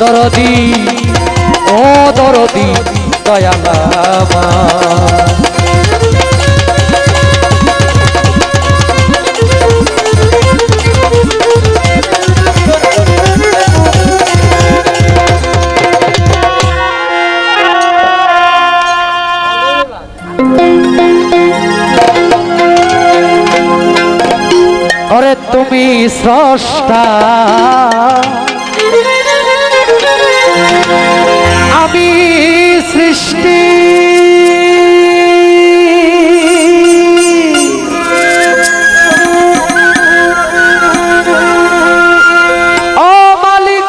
দরদি ও দরদি দয়ালামা তুমি স্রষ্টা। আমি সৃষ্টি। ও মালিক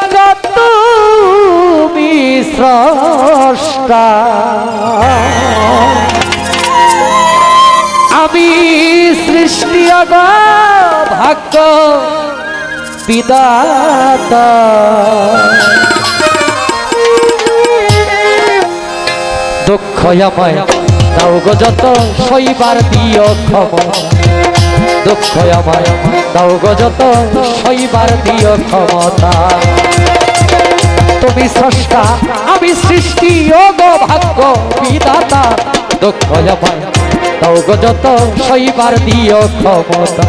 তুমি স্রষ্টা। আমি সৃষ্টি ভাগ্য বিদাতা। তুমি স্রষ্টা, আমি সৃষ্টি ভাগ্য বিদাতা দুঃখ আমায় দাও গো শৈবার দিও ক্ষমতা।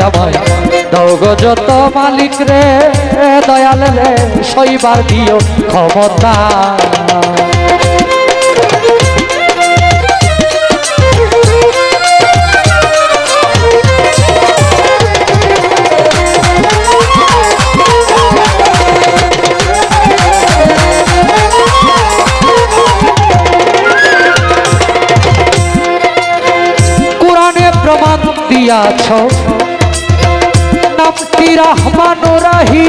আমায় মালিক রে, দয়াল রে শৈবার দিও ক্ষমতা। দিয়াছ নামটি রহমান রাহি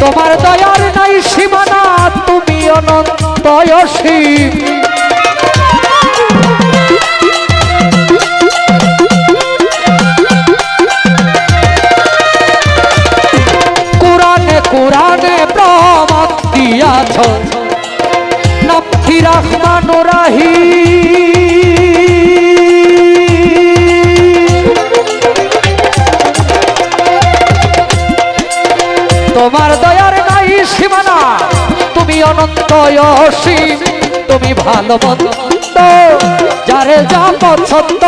তোমার দয়ার নাই সীমানা তুমি অনন্ত অসীম তোমার দয়ার নাই সীমানা। তুমি অনন্ত অসীম, তুমি ভালো মন্দ, যারে যা পছন্দ।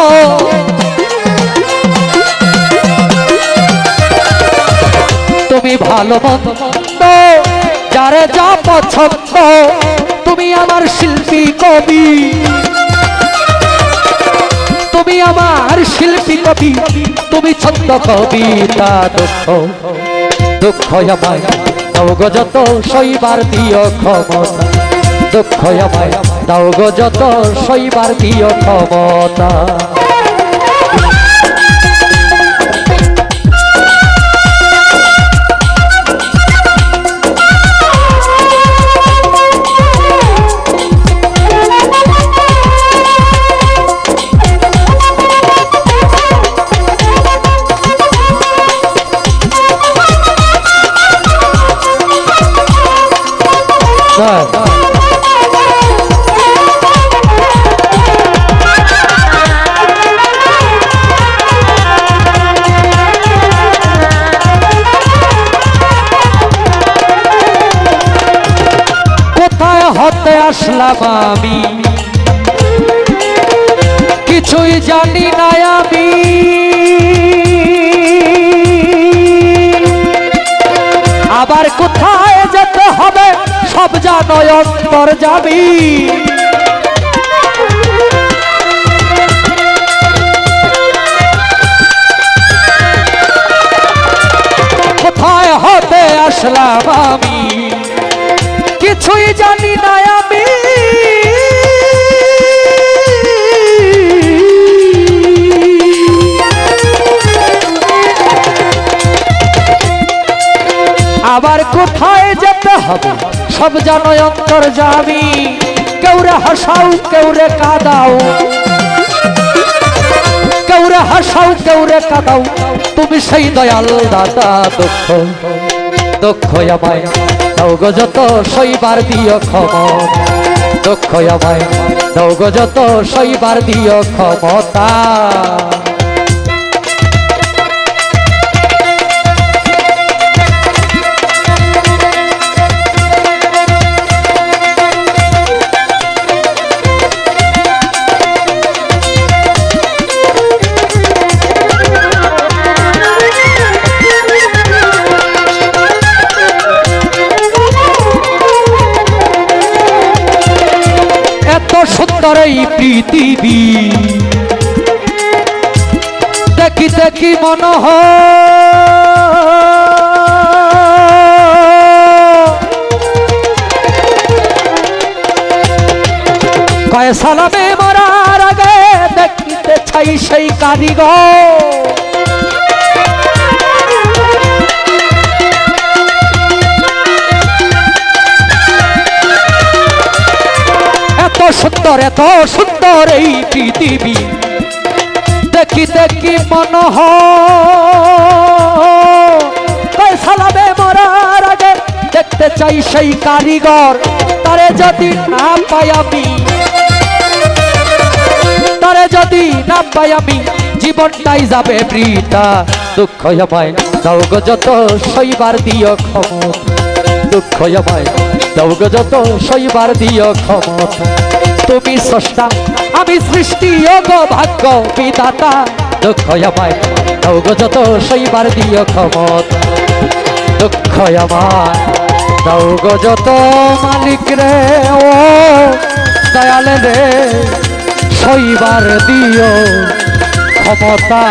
তুমি ভালো মন্দ, যারে যা পছন্দ, তুমি আমার শিল্পী কবি। তুমি আমার শিল্পী কবি, তুমি ছন্দ কবিতা দুঃখ। দুঃখ আমায় দাও গো যত শৈবার দিও ক্ষমতা। দুঃখ আমায় দাও গো যত শৈবার দিও ক্ষমতা। আসলাম আমি। কিছুই জানি না আমি। আবার কোথায় যেতে হবে সব জানো অন্তর যাবি আবার কোথায় যেতে হবে? সব জানো অন্তর যাবি কেউরে হাসাও, কেউরে কাদাও। কেউরে হাসাও, কেউরে কাদাও। তুমি সেই দয়াল দাদা দুঃখ। দুঃখ আমায় দাও গো যত শৈবার দিও ক্ষমতা দুঃখ আমায় দাও গো যত শৈবার দিও ক্ষমতা। পৃথিবী। দেখি দেখি মন কয় সালামে মরার আগে দেখিতে চাই সেই কারিগর। সুন্দর, এত সুন্দর এই পৃথিবী। দেখি দেখি মন সালামে মরার আগে দেখতে চাই সেই কারিগর, তারে যদি না পাই আমি। তারে যদি না পাই আমি, জীবনটাই যাবে বৃতা দুঃখ আমায় দাও যত শৈবার দিও ক্ষমতা। দুঃখ আমায় দাও গো যত শৈবার দিও ক্ষমতা। তুমি স্রষ্টা, আমি সৃষ্টি ও গো ভাগ্য বিধাতা। দুঃখ আমায় দাও গো যত শৈবার দিও ক্ষমতা। দুঃখ আমায় দাও গো যত মালিক রে, ও দয়ালে রে। শৈবার দিও ক্ষমতা।